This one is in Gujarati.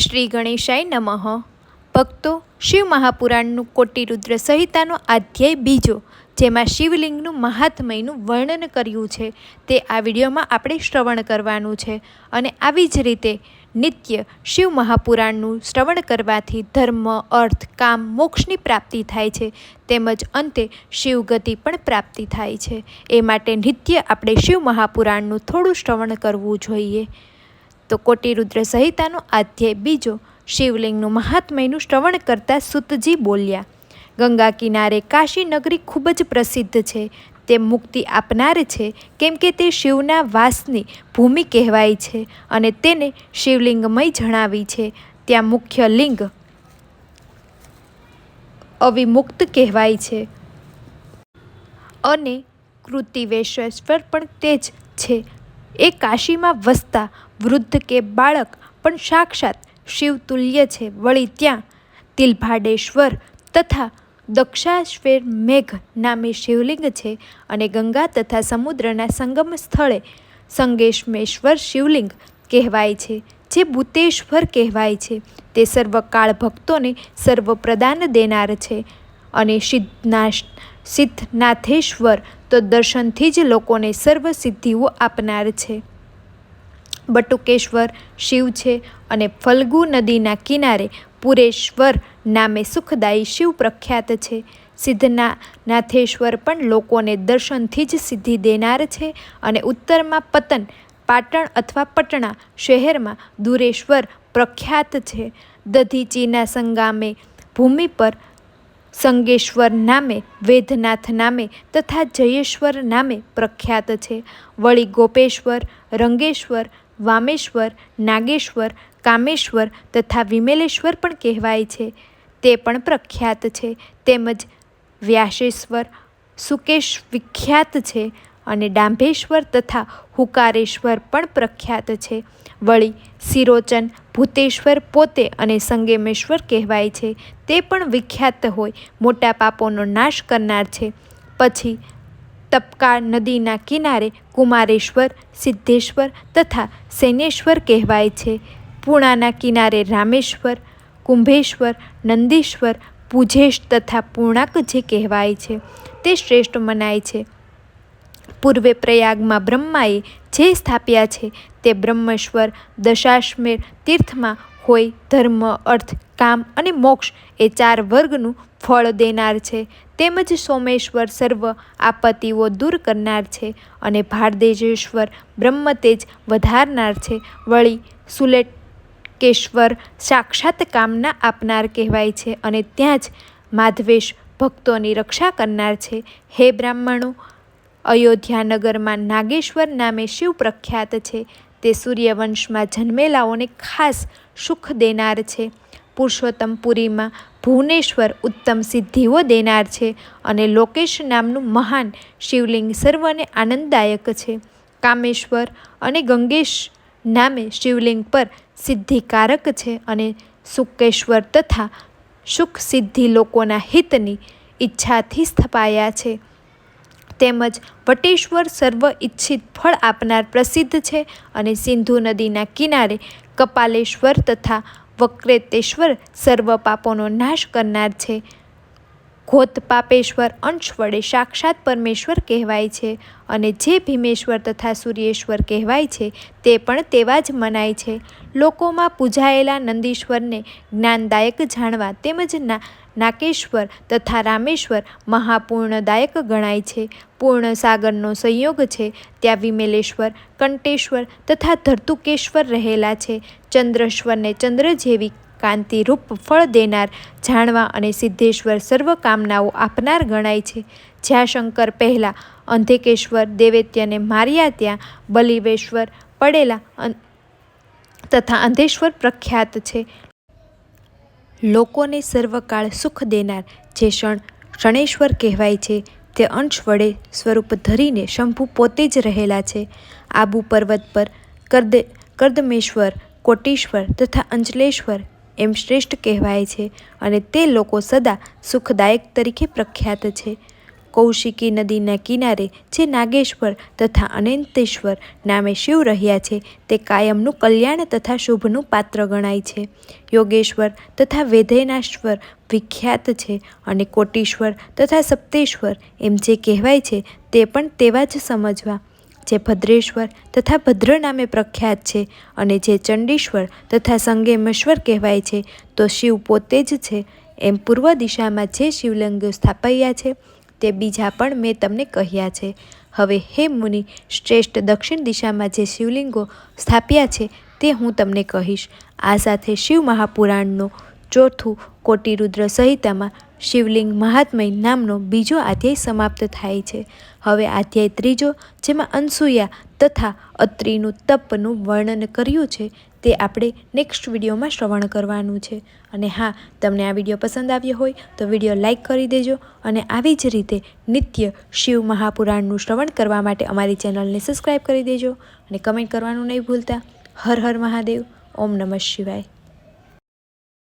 શ્રી ગણેશાય નમઃ. ભક્તો, શિવ મહાપુરાણનું કોટિરુદ્ર સંહિતાનો અધ્યાય બીજો, જેમાં શિવલિંગનું મહાત્મયનું વર્ણન કર્યું છે, તે આ વિડીયોમાં આપણે શ્રવણ કરવાનું છે. અને આવી જ રીતે નિત્ય શિવ મહાપુરાણનું શ્રવણ કરવાથી ધર્મ, અર્થ, કામ, મોક્ષની પ્રાપ્તિ થાય છે, તેમજ અંતે શિવગતિ પણ પ્રાપ્તિ થાય છે. એ માટે નિત્ય આપણે શિવ મહાપુરાણનું થોડું શ્રવણ કરવું જોઈએ. તો કોટિરુદ્ર સહિતાનો અધ્યાય બીજો, શિવલિંગનું મહાત્મયનું શ્રવણ કરતા સુતજી બોલ્યા, ગંગા કિનારે કાશી નગરી ખૂબ જ પ્રસિદ્ધ છે. તે મુક્તિ આપનાર છે, કેમ કે તે શિવના વાસની ભૂમિ કહેવાય છે અને તેને શિવલિંગમય જણાવી છે. ત્યાં મુખ્ય લિંગ અવિમુક્ત કહેવાય છે અને કૃતિવેશ્વર પણ તે જ છે. એ કાશીમાં વસતા વૃદ્ધ કે બાળક પણ સાક્ષાત શિવતુલ્ય છે. વળી ત્યાં તિલભાડેશ્વર તથા દક્ષાશ્વેર મેઘ નામે શિવલિંગ છે અને ગંગા તથા સમુદ્રના સંગમ સ્થળે સંગેશમેશ્વર શિવલિંગ કહેવાય છે, જે ભૂતેશ્વર કહેવાય છે. તે સર્વકાળ ભક્તોને સર્વ પ્રદાન દેનાર છે. અને સિદ્ધનાશ, સિદ્ધનાથેશ્વર તો દર્શનથી જ લોકોને સર્વ સિદ્ધિઓ આપનાર છે. બટુકેશ્વર શિવ છે અને ફલ્ગુ નદીના કિનારે પુરેશ્વર નામે સુખદાયી શિવ પ્રખ્યાત છે. સિદ્ધના નાથેશ્વર પણ લોકોને દર્શનથી જ સિદ્ધિ દેનાર છે અને ઉત્તરમાં પતન, પાટણ અથવા પટણા શહેરમાં દુરેશ્વર પ્રખ્યાત છે. દધીચીના સંગામે ભૂમિ પર સંગેશ્વર નામે, વેદનાથ નામે તથા જયેશ્વર નામે પ્રખ્યાત છે. વળી ગોપેશ્વર, રંગેશ્વર, વામેશ્વર, નાગેશ્વર, કામેશ્વર તથા વિમેલેશ્વર પણ કહેવાય છે. તે પણ પ્રખ્યાત છે. તેમજ વ્યાસેશ્વર, સુકેશ વિખ્યાત છે. અને ડાંભેશ્વર તથા હુકારેશ્વર પણ પ્રખ્યાત છે. વળી સિરોચન ભૂતેશ્વર પોતે અને સંગેમેશ્વર કહેવાય છે. તે પણ વિખ્યાત હોય, મોટા પાપોનો નાશ કરનાર છે. પછી તપકા નદીના કિનારે કુમારેશ્વર, સિદ્ધેશ્વર તથા સૈનેશ્વર કહેવાય છે. પૂણાના કિનારે રામેશ્વર, કુંભેશ્વર, નંદીશ્વર, પૂજેશ તથા પૂર્ણાક જે કહેવાય છે, તે શ્રેષ્ઠ મનાય છે. પૂર્વે પ્રયાગમાં બ્રહ્માએ જે સ્થાપ્યા છે તે બ્રહ્મેશ્વર, દશાશ્મેર તીર્થમાં હોય, ધર્મ, અર્થ, કામ અને મોક્ષ એ ચાર વર્ગનું ફળ દેનાર છે. તેમજ સોમેશ્વર સર્વ આપત્તિઓ દૂર કરનાર છે અને ભારદેજેશ્વર બ્રહ્મતેજ વધારનાર છે. વળી સુલેટકેશ્વર સાક્ષાત કામના આપનાર કહેવાય છે અને ત્યાં જ માધવેશ ભક્તોની રક્ષા કરનાર છે. હે બ્રાહ્મણો અયોધ્યાનગરમાં નાગેશ્વર નામે શિવ પ્રખ્યાત છે. તે સૂર્યવંશમાં જન્મેલાઓને ખાસ સુખ દેનાર છે. પુરુષોત્તમપુરીમાં ભુવનેશ્વર ઉત્તમ સિદ્ધિઓ દેનાર છે અને લોકેશ નામનું મહાન શિવલિંગ સર્વને આનંદદાયક છે. કામેશ્વર અને ગંગેશ નામે શિવલિંગ પર સિદ્ધિકારક છે અને સુકેશ્વર તથા સુખ સિદ્ધિ લોકોના હિતની ઈચ્છાથી સ્થપાયા છે. તેમજ વટેશ્વર સર્વ ઈચ્છિત ફળ આપનાર પ્રસિદ્ધ છે અને સિંધુ નદીના કિનારે કપાલેશ્વર તથા વક્રેતેશ્વર સર્વ પાપોનો નાશ કરનાર છે. ઘોતપાપેશ્વર અંશ વડે સાક્ષાત પરમેશ્વર કહેવાય છે અને જે ભીમેશ્વર તથા સૂર્યેશ્વર કહેવાય છે તે પણ તેવા જ મનાય છે. લોકોમાં પૂજાયેલા નંદીશ્વરને જ્ઞાનદાયક જાણવા તેમજ ના નાકેશ્વર તથા રામેશ્વર મહાપૂર્ણદાયક ગણાય છે. પૂર્ણ સાગરનો સંયોગ છે, ત્યાં વિમેલેશ્વર, કંટેશ્વર તથા ધર્તુકેશ્વર રહેલા છે. ચંદ્રેશ્વરને ચંદ્ર જેવી કાંતિરૂપ ફળ દેનાર જાણવા અને સિદ્ધેશ્વર સર્વ કામનાઓ આપનાર ગણાય છે. જ્યાં શંકર પહેલાં અંધેકેશ્વર દેવૈત્યને માર્યા ત્યાં બલિવેશ્વર પડેલા તથા અંધેશ્વર પ્રખ્યાત છે. લોકોને સર્વકાળ સુખ દેનાર જે ક્ષણ શણેશ્વર કહેવાય છે, તે અંશ વડે સ્વરૂપ ધરીને શંભુ પોતે જ રહેલા છે. આબુ પર્વત પર કર્દ, કર્દમેશ્વર, કોટીશ્વર તથા અંચલેશ્વર એમ શ્રેષ્ઠ કહેવાય છે અને તે લોકો સદા સુખદાયક તરીકે પ્રખ્યાત છે. કૌશિકી નદીના કિનારે જે નાગેશ્વર તથા અનંતેશ્વર નામે શિવ રહ્યા છે, તે કાયમનું કલ્યાણ તથા શુભનું પાત્ર ગણાય છે. યોગેશ્વર તથા વેધેનાશ્વર વિખ્યાત છે અને કોટીશ્વર તથા સપ્તેશ્વર એમ જે કહેવાય છે તે પણ તેવા જ સમજવા જે ભદ્રેશ્વર તથા ભદ્ર નામે પ્રખ્યાત છે અને જે ચંડીશ્વર તથા સંગેમેશ્વર કહેવાય છે, તો શિવ પોતે જ છે. એમ પૂર્વ દિશામાં જે શિવલિંગો સ્થાપ્યા છે, તે બીજા પણ મેં તમને કહ્યા છે. હવે હે મુનિ, શ્રેષ્ઠ દક્ષિણ દિશામાં જે શિવલિંગો સ્થાપ્યા છે, તે હું તમને કહીશ. આ સાથે શિવ મહાપુરાણનો ચોથું કોટિરુદ્ર સંહિતામાં શિવલિંગ મહાત્મય નામનો બીજો અધ્યાય સમાપ્ત થાય છે. હવે અધ્યાય ત્રીજો, જેમાં અનસૂયા તથા અત્રિનું તપનું વર્ણન કર્યું છે, તે આપણે નેક્સ્ટ વિડીયોમાં શ્રવણ કરવાનું છે. અને હા, તમને આ વીડિયો પસંદ આવ્યો હોય, તો વીડિયો લાઇક કરી દેજો અને આવી જ રીતે નિત્ય શિવ મહાપુરાણનું શ્રવણ કરવા માટે અમારી ચેનલને સબસ્ક્રાઈબ કરી દેજો અને કમેન્ટ કરવાનું નહીં ભૂલતા. હર હર મહાદેવ. ઓમ નમઃ શિવાય.